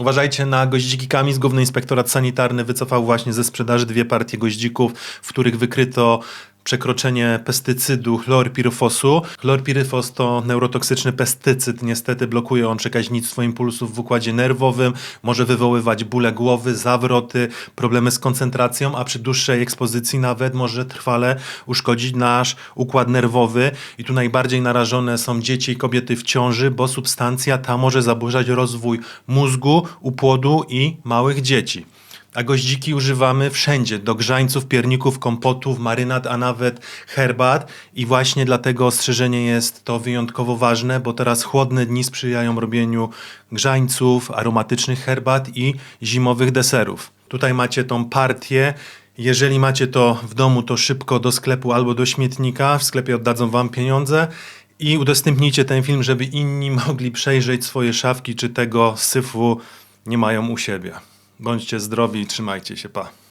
Uważajcie na goździki Kamis. Główny Inspektorat Sanitarny wycofał właśnie ze sprzedaży dwie partie goździków, w których wykryto przekroczenie pestycydu chlorpiryfosu. Chlorpiryfos to neurotoksyczny pestycyd. Niestety blokuje on przekaźnictwo impulsów w układzie nerwowym, może wywoływać bóle głowy, zawroty, problemy z koncentracją, a przy dłuższej ekspozycji nawet może trwale uszkodzić nasz układ nerwowy. I tu najbardziej narażone są dzieci i kobiety w ciąży, bo substancja ta może zaburzać rozwój mózgu, u płodu i małych dzieci. A goździki używamy wszędzie, do grzańców, pierników, kompotów, marynat, a nawet herbat. I właśnie dlatego ostrzeżenie jest to wyjątkowo ważne, bo teraz chłodne dni sprzyjają robieniu grzańców, aromatycznych herbat i zimowych deserów. Tutaj macie tą partię. Jeżeli macie to w domu, to szybko do sklepu albo do śmietnika. W sklepie oddadzą wam pieniądze. I udostępnijcie ten film, żeby inni mogli przejrzeć swoje szafki, czy tego syfu nie mają u siebie. Bądźcie zdrowi i trzymajcie się, pa.